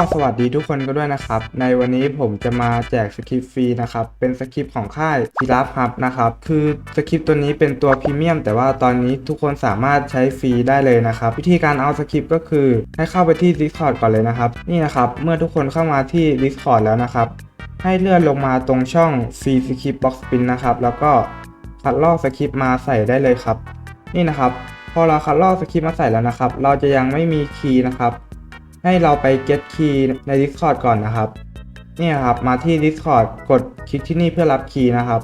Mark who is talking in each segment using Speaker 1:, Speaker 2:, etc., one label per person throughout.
Speaker 1: สวัสดีทุกคนก็ด้วยนะครับ ในวันนี้ผมจะมาแจกสคริปต์ฟรีนะครับ เป็นสคริปต์ของค่ายพีราฟครับนะครับ คือสคริปต์ตัวนี้เป็นตัวพรีเมียม แต่ว่าตอนนี้ทุกคนสามารถใช้ฟรีได้เลยนะครับ วิธีการเอาสคริปต์ก็คือให้เข้าไปที่ Discord ก่อนเลยนะครับ นี่นะครับ เมื่อทุกคนเข้ามาที่ Discord แล้วนะครับ ให้เลื่อนลงมาตรงช่องฟรีสคริปต์บ็อกซ์ปินนะครับ แล้วก็คัดลอกสคริปต์มาใส่ได้เลยครับ นี่นะครับ พอเราคัดลอกสคริปต์มาใส่แล้วนะครับ เราจะยังไม่มีคีย์นะครับ ให้เราไป get key ใน Discord ก่อนนะครับนี่นครับมาที่ Discord กดคลิกที่นี่เพื่อรับคีย์นะครับ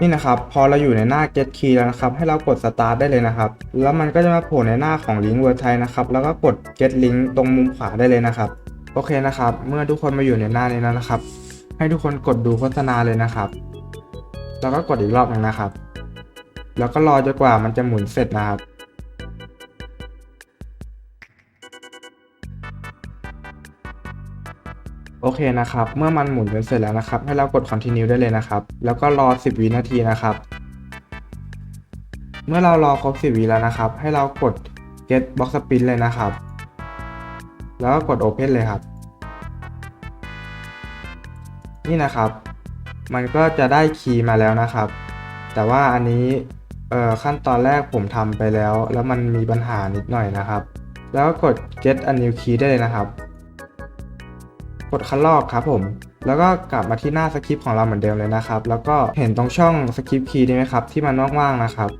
Speaker 1: นี่นะครับพอเราอยู่ในหน้า get key แล้วนะครับ ให้เรากด start ได้เลยนะครับ แล้วมันก็จะมาโผล่ในหน้าของลิงก์ word ไทยนะครับแล้วก็กด get link ตรงมุมขวาได้เลยนะครับ โอเคนะครับ เมื่อทุกคนมาอยู่ในหน้านี้แล้วนะครับ ให้ทุกคนกดดูโฆษณาเลยนะครับ แล้วก็กดอีกรอบหนึงนะครับ แล้วก็รอจนกว่ามันจะหมุนเสร็จนะครับ โอเคนะครับ เมื่อมันหมุนจนเสร็จแล้วนะครับ ให้เรากด continue ได้เลยนะครับ แล้วก็รอ 10 วินาทีนะครับ เมื่อเรารอครบ 10 วิแล้วนะครับ ให้เรากด get box spin เลยนะครับ แล้วก็กด open เลยครับ นี่นะครับ มันก็จะได้คีย์มาแล้วนะครับ แต่ว่าอันนี้ขั้นตอนแรกผมทำไปแล้ว แล้วมันมีปัญหานิดหน่อยนะครับ แล้วก็กด get a new key ได้เลยนะครับ กดคัดลอกครับผม แล้วก็กลับมาที่หน้าสคริปต์ของเราเหมือนเดิมเลยนะครับ แล้วก็เห็นตรงช่องสคริปต์คีย์ได้ไหมครับ ที่มันว่างๆนะครับ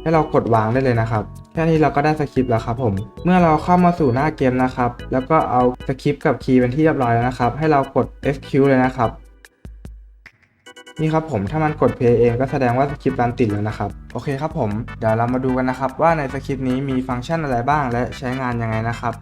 Speaker 1: ให้เรากดวางได้เลยนะครับ แค่นี้เราก็ได้สคริปต์แล้วครับผม เมื่อเราเข้ามาสู่หน้าเกมนะครับ แล้วก็เอาสคริปต์กับคีย์เป็นที่เรียบร้อยแล้วนะครับ ให้เรากด SQ เลยนะครับ นี่ครับผม ถ้ามันกด play เองก็แสดงว่าสคริปต์รันติดแล้วนะครับโอเคครับผม เดี๋ยวเรามาดูกันนะครับว่าในสคริปต์นี้มีฟังก์ชันอะไรบ้างและใช้งานยังไงนะครับ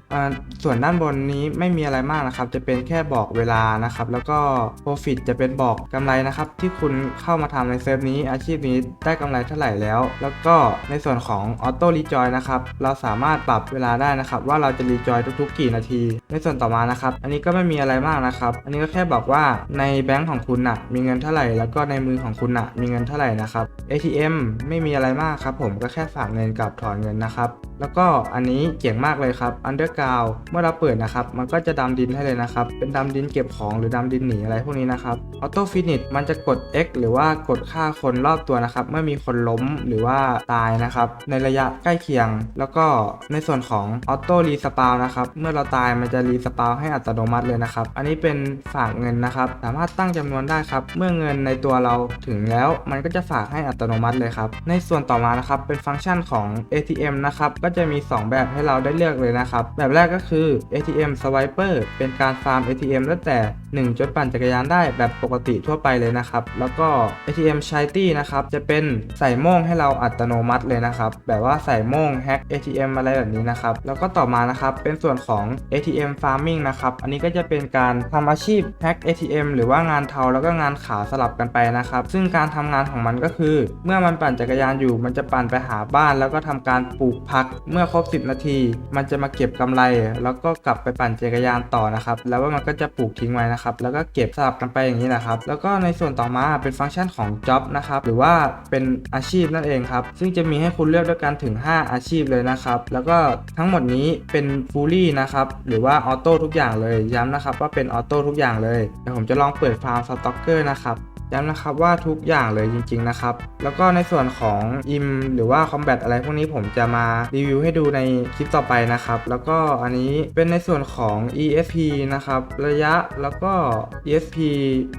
Speaker 1: ส่วนด้านบนนี้ไม่มีอะไรมากนะครับ จะเป็นแค่บอกเวลานะครับ แล้วก็ profit จะเป็นบอกกำไรนะครับ ที่คุณเข้ามาทำในเซิร์ฟนี้อาชีพนี้ได้กำไรเท่าไหร่แล้ว แล้วก็ในส่วนของ auto rejoin นะครับ เราสามารถปรับเวลาได้นะครับ ว่าเราจะ rejoin ทุกๆ กี่นาที ในส่วนต่อมานะครับ อันนี้ก็ไม่มีอะไรมากนะครับ อันนี้ก็แค่บอกว่าในแบงก์ของคุณน่ะมีเงินเท่าไหร่ แล้วก็ในมือของคุณน่ะมีเงินเท่าไหร่นะครับ ATM ไม่ไม่มีอะไรมากครับผมก็แค่ฝากเงินกับถอนเงินนะครับ แล้วก็อันนี้เจ๋งมากเลยครับ Underground เมื่อเราเปิดนะครับ มันก็จะดำดินให้เลยนะครับ เป็นดำดินเก็บของหรือดำดินหนีอะไรพวกนี้นะครับ Auto Finish มันจะกด X หรือว่ากดฆ่าคนรอบตัวนะครับ เมื่อมีคนล้มหรือว่าตายนะครับ ในระยะใกล้เคียง แล้วก็ในส่วนของ Auto Respawn นะครับเมื่อเราตายมันจะ r e s p a w ให้อัตโนมัติเลยนะครับ อันนี้เป็นฝากเงินนะครับสามารถตั้งจำนวนได้ครับ เมื่อเงินในตัวเราถึงแล้วมันก็จะฝากให้อัตโนมัติเลยครับในส่วนต่อมานะครับเป็นฟังก์ชันของ ATM นะครับก็จะมี 2 แบบให้เราได้เลือกเลยนะครับ แบบแรกก็คือ ATM Swiper เป็นการฟาร์ม ATM ตั้งแต่ 1จดปั่นจักรยานได้แบบปกติทั่วไปเลยนะครับ แล้วก็ ATM Shiny นะครับจะเป็นใส่โม่งให้เราอัตโนมัติเลยนะครับ แบบว่าใส่โม่งแฮ็ก ATM อะไรแบบนี้นะครับ แล้วก็ต่อมานะครับเป็นส่วนของ ATM Farming นะครับ อันนี้ก็จะเป็นการทำอาชีพแฮ็ก ATM หรือว่างานเทาแล้วก็งานขาวสลับกันไปนะครับ ซึ่งการทำงานของมันก็คือ เมื่อมันปั่นจักรยานอยู่ มันจะปั่นไปหาบ้านแล้วก็ทำการปลูกผัก เมื่อครบ 10 นาที มันจะมาเก็บกำไร แล้วก็กลับไปปั่นจักรยานต่อนะครับ แล้วว่ามันก็จะปลูกทิ้งไว้นะครับ แล้วก็เก็บสลับกันไปอย่างนี้นะครับ แล้วก็ในส่วนต่อมาเป็นฟังก์ชันของ job นะครับ หรือว่าเป็นอาชีพนั่นเองครับ ซึ่งจะมีให้คุณเลือกด้วยกันถึง 5 อาชีพเลยนะครับ แล้วก็ทั้งหมดนี้เป็น fully นะครับ หรือว่าออโต้ทุกอย่างเลย ย้ำนะครับว่าเป็นออโต้ทุกอย่างเลย เดี๋ยวผมจะลองเปิดฟาร์มสต็อกเกอร์นะครับย้ำนะครับว่าทุกอย่างเลยจริง ๆ นะครับ แล้วก็ในส่วนของอิมหรือว่าคอมแบทอะไรพวกนี้ผมจะมารีวิวให้ดูในคลิปต่อไปนะครับ แล้วก็อันนี้เป็นในส่วนของ ESP นะครับ ระยะแล้วก็ ESP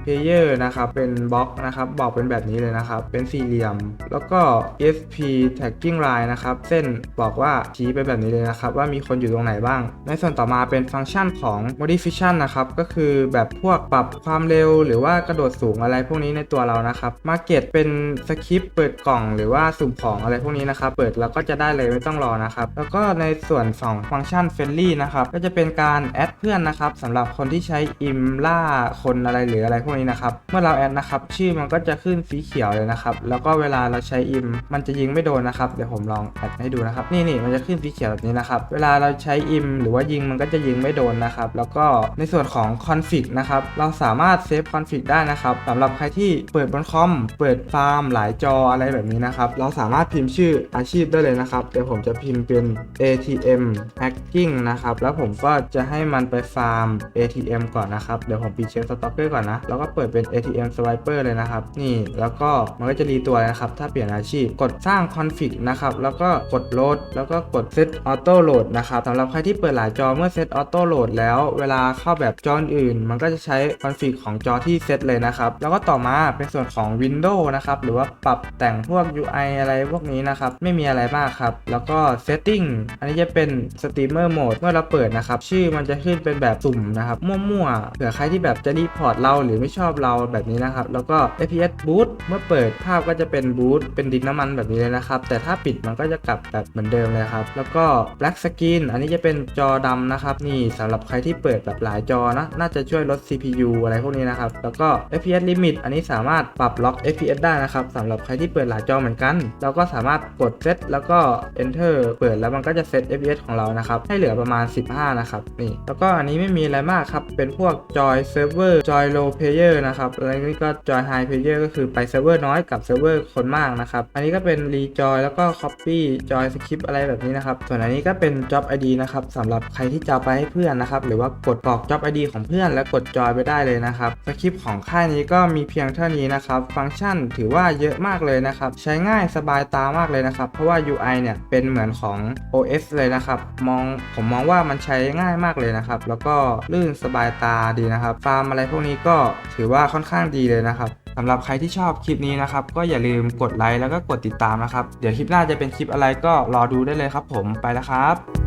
Speaker 1: Player นะครับ เป็นบล็อกนะครับ บอกเป็นแบบนี้เลยนะครับ เป็นสี่เหลี่ยม แล้วก็ ESP Tagging Line นะครับ เส้นบอกว่าชี้ไปแบบนี้เลยนะครับ ว่ามีคนอยู่ตรงไหนบ้าง ในส่วนต่อมาเป็นฟังก์ชันของ Modification นะครับ ก็คือแบบพวกปรับความเร็วหรือว่ากระโดดสูงอะไรพวกนี้ในตัวเรานะครับมาเก็ตเป็นสคริปต์เปิดกล่องหรือว่าสุ่มของอะไรพวกนี้นะครับเปิดแล้วก็จะได้เลยไม่ต้องรอนะครับแล้วก็ในส่วนของฟังก์ชัน Friendly นะครับก็จะเป็นการแอดเพื่อนนะครับสำหรับคนที่ใช้อิมล่าคนอะไรหรืออะไรพวกนี้นะครับเมื่อเราแอดนะครับชื่อมันก็จะขึ้นสีเขียวเลยนะครับแล้วก็เวลาเราใช้อิมมันจะยิงไม่โดนนะครับเดี๋ยวผมลองแอดให้ดูนะครับนี่นี่มันจะขึ้นสีเขียวแบบนี้นะครับเวลาเราใช้อิมหรือว่ายิงมันก็จะยิงไม่โดนนะครับแล้วก็ในส่วนของคอนฟิกนะครับเราสามารถเซฟคอนฟิกได้นะครับสำหรับใครที่เปิดบนคอม เปิดฟาร์ม หลายจออะไรแบบนี้นะครับ เราสามารถพิมพ์ชื่ออาชีพได้เลยนะครับ เดี๋ยวผมจะพิมพ์เป็น ATM hacking นะครับ แล้วผมก็จะให้มันไปฟาร์ม ATM ก่อนนะครับ เดี๋ยวผมปิดเช็คสต็อกเกอร์ก่อนนะ แล้วก็เปิดเป็น ATM swiper เลยนะครับ นี่ แล้วก็มันก็จะรีตัวนะครับ ถ้าเปลี่ยนอาชีพ กดสร้าง config นะครับ แล้วก็กด load แล้วก็กด set auto load นะครับสำหรับใครที่เปิดหลายจอเมื่อ set auto load แล้ว เวลาเข้าแบบจออื่น มันก็จะใช้ config ของจอที่เซตเลยนะครับ แล้วก็ต่อมาเป็นส่วนของ Windows นะครับ หรือว่าปรับแต่งพวก UI อะไรพวกนี้นะครับ ไม่มีอะไรมากครับ แล้วก็ setting อันนี้จะเป็น streamer mode เมื่อเราเปิดนะครับ ชื่อมันจะขึ้นเป็นแบบสุ่มนะครับ มั่วๆเผื่อใครที่แบบจะรีพอร์ตเราหรือไม่ชอบเราแบบนี้นะครับ แล้วก็ FPS boot เมื่อเปิดภาพก็จะเป็น boot เป็นดินน้ำมันแบบนี้เลยนะครับ แต่ถ้าปิดมันก็จะกลับแบบเหมือนเดิมเลยครับ แล้วก็ black screen อันนี้จะเป็นจอดำนะครับ นี่สำหรับใครที่เปิดแบบหลายจอนะน่าจะช่วยลด CPU อะไรพวกนี้นะครับ แล้วก็ FPS limit อันนี้สามารถปรับล็อก FPS ได้นะครับสำหรับใครที่เปิดหลายจอเหมือนกัน เราก็สามารถกด set แล้วก็ enter เปิดแล้วมันก็จะเซต FPS ของเรานะครับให้เหลือประมาณ 15 นะครับนี่แล้วก็อันนี้ไม่มีอะไรมากครับเป็นพวกจอยเซิร์ฟเวอร์จอย low player นะครับแล้วนี้ก็จอย high player ก็คือไปเซิร์ฟเวอร์น้อยกับเซิร์ฟเวอร์คนมากนะครับอันนี้ก็เป็น rejoin แล้วก็ copy joy script อะไรแบบนี้นะครับส่วนอันนี้ก็เป็น job ID นะครับสำหรับใครที่จะไปให้เพื่อนนะครับหรือว่ากดกรอก job ID ของเพื่อน แล้วกดจอยไปได้เลยนะครับสคริปต์ของค่ายนี้ก็มีเพียงเท่านี้นะครับ ฟังก์ชันถือว่าเยอะมากเลยนะครับ ใช้ง่ายสบายตามากเลยนะครับ เพราะว่า UI เนี่ยเป็นเหมือนของ OS เลยนะครับ มองผมมองว่ามันใช้ง่ายมากเลยนะครับ แล้วก็ลื่นสบายตาดีนะครับ ฟาร์มอะไรพวกนี้ก็ถือว่าค่อนข้างดีเลยนะครับสำหรับใครที่ชอบคลิปนี้นะครับ ก็อย่าลืมกดไลค์แล้วก็กดติดตามนะครับ เดี๋ยวคลิปหน้าจะเป็นคลิปอะไรก็รอดูได้เลยครับผมไปแล้วครับ